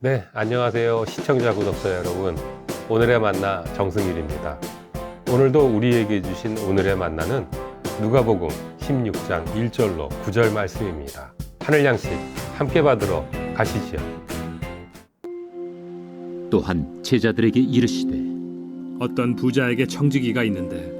네, 안녕하세요. 시청자, 구독자 여러분. 오늘의 만나 정승일입니다. 오늘도 우리에게 주신 오늘의 만나는 누가복음 16장 1절로 9절 말씀입니다. 하늘 양식 함께 받으러 가시지요. 또한 제자들에게 이르시되 어떤 부자에게 청지기가 있는데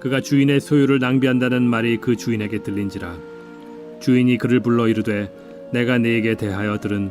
그가 주인의 소유를 낭비한다는 말이 그 주인에게 들린지라 주인이 그를 불러 이르되 내가 네게 대하여 들은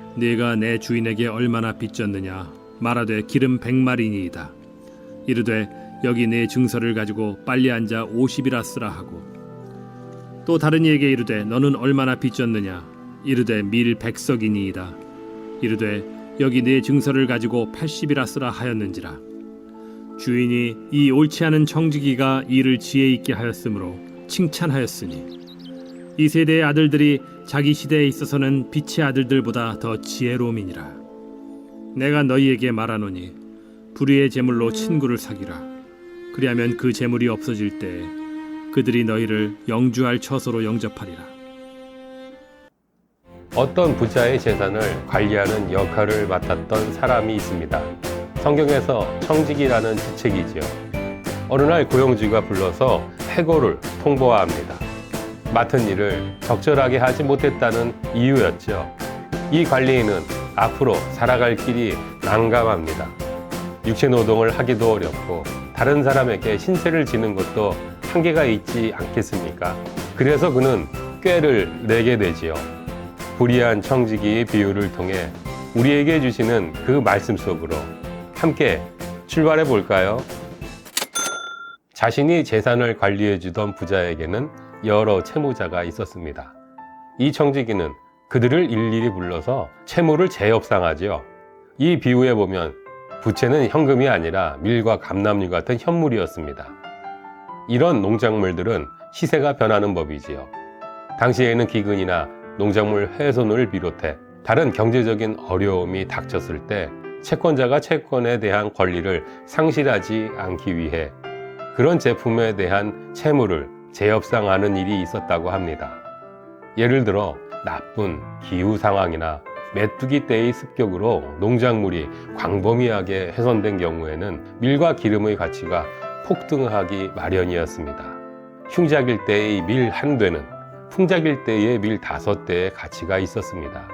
네가 내 주인에게 얼마나 빚졌느냐? 말하되 기름 백마리니이다. 이르되 여기 네 증서를 가지고 빨리 앉아 오십이라 쓰라 하고. 또 다른 이에게 이르되 너는 얼마나 빚졌느냐? 이르되 밀 백석이니이다. 이르되 여기 네 증서를 가지고 팔십이라 쓰라 하였는지라. 주인이 이 옳지 않은 청지기가 이를 지혜 있게 하였으므로 칭찬하였으니 이 세대의 아들들이 자기 시대에 있어서는 빛의 아들들보다 더 지혜로움이니라 내가 너희에게 말하노니 불의의 제물로 친구를 사귀라 그리하면 그 제물이 없어질 때에 그들이 너희를 영주할 처소로 영접하리라 어떤 부자의 재산을 관리하는 역할을 맡았던 사람이 있습니다. 성경에서 청직이라는 지책이지요. 어느 날 고용주가 불러서 해고를 통보합니다. 맡은 일을 적절하게 하지 못했다는 이유였죠. 이 관리인은 앞으로 살아갈 길이 난감합니다. 육체 노동을 하기도 어렵고 다른 사람에게 신세를 지는 것도 한계가 있지 않겠습니까? 그래서 그는 꾀를 내게 되지요. 불의한 청지기의 비유를 통해 우리에게 주시는 그 말씀 속으로 함께 출발해 볼까요? 자신이 재산을 관리해 주던 부자에게는 여러 채무자가 있었습니다. 이 청지기는 그들을 일일이 불러서 채무를 재협상하지요. 이 비유에 보면 부채는 현금이 아니라 밀과 감남류 같은 현물이었습니다. 이런 농작물들은 시세가 변하는 법이지요. 당시에는 기근이나 농작물 훼손을 비롯해 다른 경제적인 어려움이 닥쳤을 때 채권자가 채권에 대한 권리를 상실하지 않기 위해 그런 제품에 대한 채무를 재협상하는 일이 있었다고 합니다. 예를 들어 나쁜 기후 상황이나 메뚜기 때의 습격으로 농작물이 광범위하게 훼손된 경우에는 밀과 기름의 가치가 폭등하기 마련이었습니다. 흉작일 때의 밀 한 대는 풍작일 때의 밀 다섯 대의 가치가 있었습니다.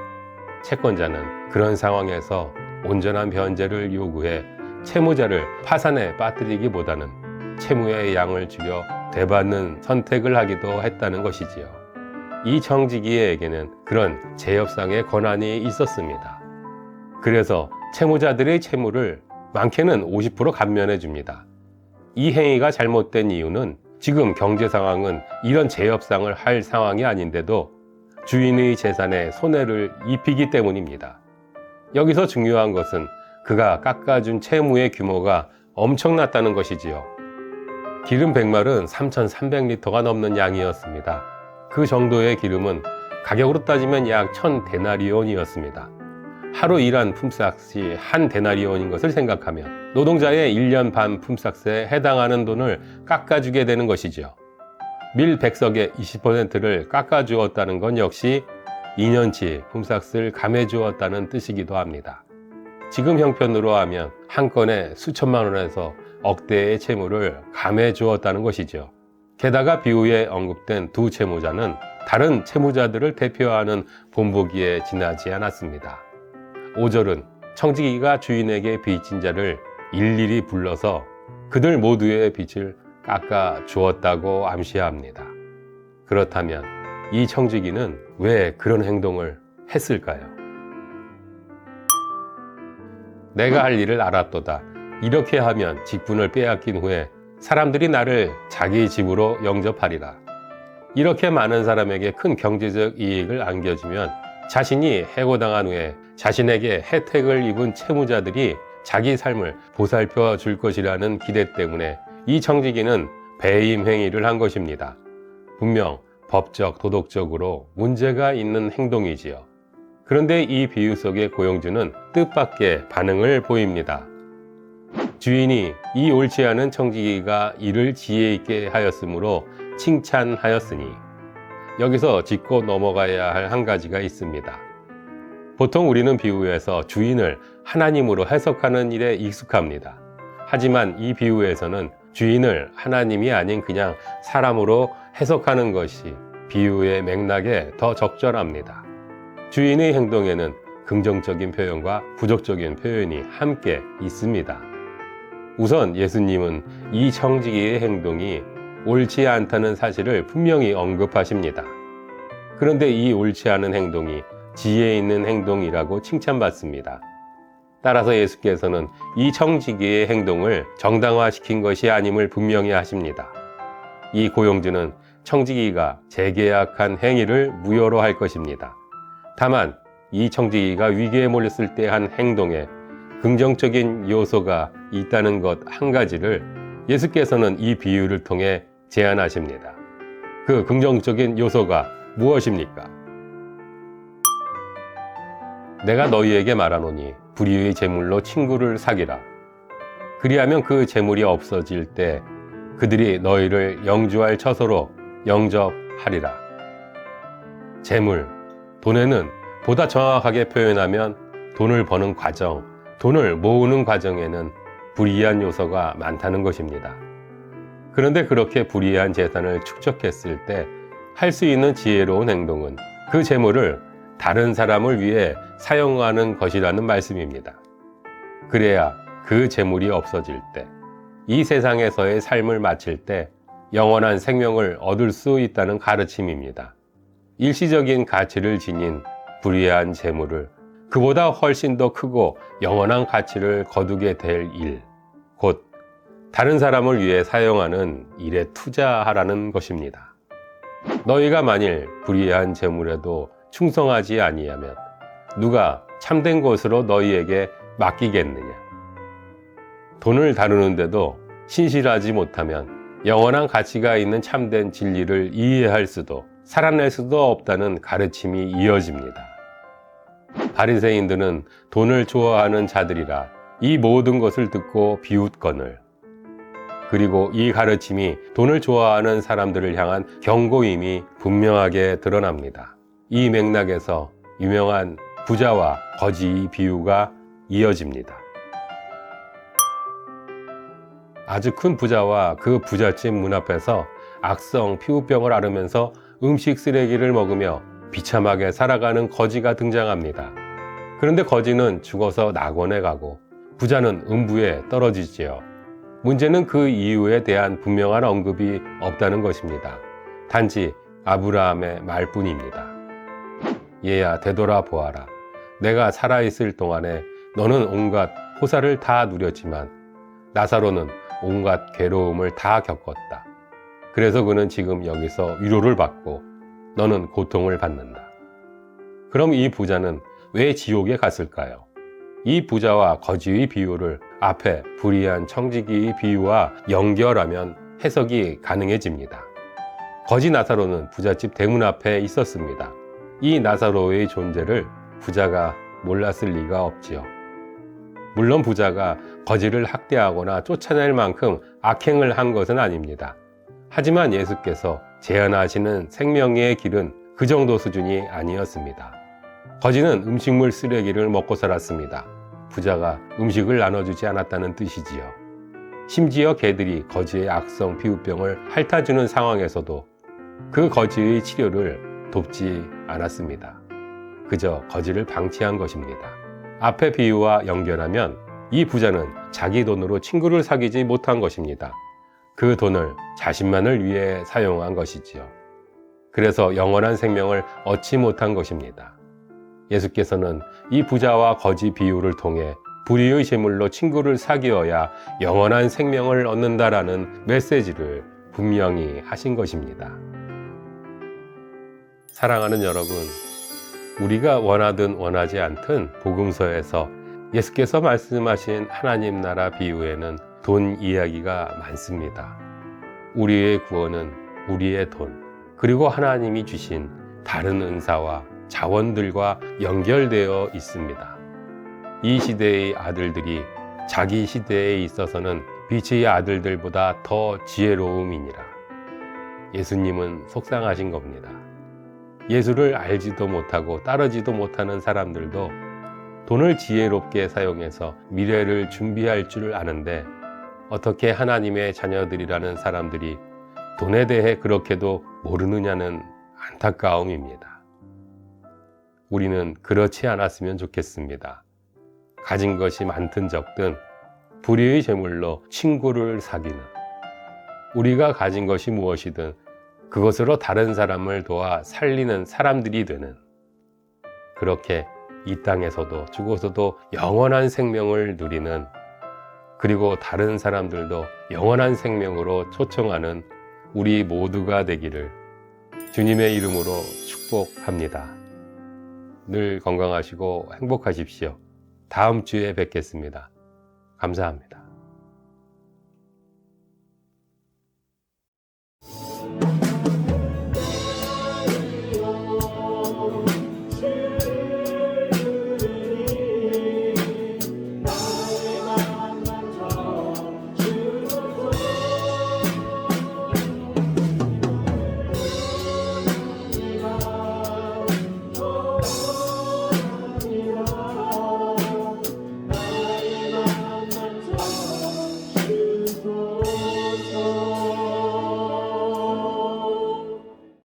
채권자는 그런 상황에서 온전한 변제를 요구해 채무자를 파산에 빠뜨리기보다는 채무의 양을 줄여 되받는 선택을 하기도 했다는 것이지요. 이 청지기에게는 그런 재협상의 권한이 있었습니다. 그래서 채무자들의 채무를 많게는 50% 감면해 줍니다. 이 행위가 잘못된 이유는 지금 경제 상황은 이런 재협상을 할 상황이 아닌데도 주인의 재산에 손해를 입히기 때문입니다. 여기서 중요한 것은 그가 깎아준 채무의 규모가 엄청났다는 것이지요. 기름 100말은 3,300리터가 넘는 양이었습니다. 그 정도의 기름은 가격으로 따지면 약 1000데나리온이었습니다. 하루 일한 품삯이 한 데나리온인 것을 생각하면 노동자의 1년 반 품삯에 해당하는 돈을 깎아주게 되는 것이지요. 밀 백석의 20%를 깎아주었다는 건 역시 2년치 품삯을 감해주었다는 뜻이기도 합니다. 지금 형편으로 하면 한 건에 수천만 원에서 억대의 채무를 감해 주었다는 것이죠. 게다가 비유에 언급된 두 채무자는 다른 채무자들을 대표하는 본보기에 지나지 않았습니다. 5절은 청지기가 주인에게 빚진 자를 일일이 불러서 그들 모두의 빚을 깎아 주었다고 암시합니다. 그렇다면 이 청지기는 왜 그런 행동을 했을까요? 내가 할 일을 알았도다. 이렇게 하면 직분을 빼앗긴 후에 사람들이 나를 자기 집으로 영접하리라. 이렇게 많은 사람에게 큰 경제적 이익을 안겨주면 자신이 해고당한 후에 자신에게 혜택을 입은 채무자들이 자기 삶을 보살펴 줄 것이라는 기대 때문에 이 청지기는 배임 행위를 한 것입니다. 분명 법적, 도덕적으로 문제가 있는 행동이지요. 그런데 이 비유 속의 고용주는 뜻밖의 반응을 보입니다. 주인이 이 옳지 않은 청지기가 이를 지혜 있게 하였으므로 칭찬하였으니 여기서 짚고 넘어가야 할 한 가지가 있습니다. 보통 우리는 비유에서 주인을 하나님으로 해석하는 일에 익숙합니다. 하지만 이 비유에서는 주인을 하나님이 아닌 그냥 사람으로 해석하는 것이 비유의 맥락에 더 적절합니다. 주인의 행동에는 긍정적인 표현과 부정적인 표현이 함께 있습니다. 우선 예수님은 이 청지기의 행동이 옳지 않다는 사실을 분명히 언급하십니다. 그런데 이 옳지 않은 행동이 지혜 있는 행동이라고 칭찬받습니다. 따라서 예수께서는 이 청지기의 행동을 정당화시킨 것이 아님을 분명히 하십니다. 이 고용주는 청지기가 재계약한 행위를 무효로 할 것입니다. 다만 이 청지기가 위기에 몰렸을 때 한 행동에 긍정적인 요소가 있다는 것 한 가지를 예수께서는 이 비유를 통해 제안하십니다. 그 긍정적인 요소가 무엇입니까? 내가 너희에게 말하노니 불의의 재물로 친구를 사기라. 그리하면 그 재물이 없어질 때 그들이 너희를 영주할 처소로 영접하리라. 재물, 돈에는 보다 정확하게 표현하면 돈을 버는 과정, 돈을 모으는 과정에는 불이한 요소가 많다는 것입니다. 그런데 그렇게 불이한 재산을 축적했을 때 할 수 있는 지혜로운 행동은 그 재물을 다른 사람을 위해 사용하는 것이라는 말씀입니다. 그래야 그 재물이 없어질 때, 이 세상에서의 삶을 마칠 때 영원한 생명을 얻을 수 있다는 가르침입니다. 일시적인 가치를 지닌 불의한 재물을 그보다 훨씬 더 크고 영원한 가치를 거두게 될 일, 곧 다른 사람을 위해 사용하는 일에 투자하라는 것입니다. 너희가 만일 불의한 재물에도 충성하지 아니하면 누가 참된 것으로 너희에게 맡기겠느냐? 돈을 다루는데도 신실하지 못하면 영원한 가치가 있는 참된 진리를 이해할 수도 살아낼 수도 없다는 가르침이 이어집니다. 바리새인들은 돈을 좋아하는 자들이라 이 모든 것을 듣고 비웃거늘 그리고 이 가르침이 돈을 좋아하는 사람들을 향한 경고임이 분명하게 드러납니다. 이 맥락에서 유명한 부자와 거지 비유가 이어집니다. 아주 큰 부자와 그 부잣집 문 앞에서 악성 피부병을 앓으면서 음식 쓰레기를 먹으며 비참하게 살아가는 거지가 등장합니다. 그런데 거지는 죽어서 낙원에 가고 부자는 음부에 떨어지지요. 문제는 그 이유에 대한 분명한 언급이 없다는 것입니다. 단지 아브라함의 말뿐입니다. 얘야 되돌아 보아라. 내가 살아있을 동안에 너는 온갖 호사를 다 누렸지만 나사로는 온갖 괴로움을 다 겪었다. 그래서 그는 지금 여기서 위로를 받고 너는 고통을 받는다. 그럼 이 부자는 왜 지옥에 갔을까요? 이 부자와 거지의 비유를 앞에 불의한 청지기의 비유와 연결하면 해석이 가능해집니다. 거지 나사로는 부잣집 대문 앞에 있었습니다. 이 나사로의 존재를 부자가 몰랐을 리가 없지요. 물론 부자가 거지를 학대하거나 쫓아낼 만큼 악행을 한 것은 아닙니다. 하지만 예수께서 제안하시는 생명의 길은 그 정도 수준이 아니었습니다. 거지는 음식물 쓰레기를 먹고 살았습니다. 부자가 음식을 나눠주지 않았다는 뜻이지요. 심지어 개들이 거지의 악성 피부병을 핥아주는 상황에서도 그 거지의 치료를 돕지 않았습니다. 그저 거지를 방치한 것입니다. 앞의 비유와 연결하면 이 부자는 자기 돈으로 친구를 사귀지 못한 것입니다. 그 돈을 자신만을 위해 사용한 것이지요. 그래서 영원한 생명을 얻지 못한 것입니다. 예수께서는 이 부자와 거지 비유를 통해 불의의 제물로 친구를 사귀어야 영원한 생명을 얻는다라는 메시지를 분명히 하신 것입니다. 사랑하는 여러분, 우리가 원하든 원하지 않든 복음서에서 예수께서 말씀하신 하나님 나라 비유에는 돈 이야기가 많습니다. 우리의 구원은 우리의 돈, 그리고 하나님이 주신 다른 은사와 자원들과 연결되어 있습니다. 이 시대의 아들들이 자기 시대에 있어서는 빛의 아들들보다 더 지혜로움이니라. 예수님은 속상하신 겁니다. 예수를 알지도 못하고 따르지도 못하는 사람들도 돈을 지혜롭게 사용해서 미래를 준비할 줄 아는데 어떻게 하나님의 자녀들이라는 사람들이 돈에 대해 그렇게도 모르느냐는 안타까움입니다. 우리는 그렇지 않았으면 좋겠습니다. 가진 것이 많든 적든 불의의 제물로 친구를 사귀는 우리가 가진 것이 무엇이든 그것으로 다른 사람을 도와 살리는 사람들이 되는 그렇게 이 땅에서도 죽어서도 영원한 생명을 누리는 그리고 다른 사람들도 영원한 생명으로 초청하는 우리 모두가 되기를 주님의 이름으로 축복합니다. 늘 건강하시고 행복하십시오. 다음 주에 뵙겠습니다. 감사합니다.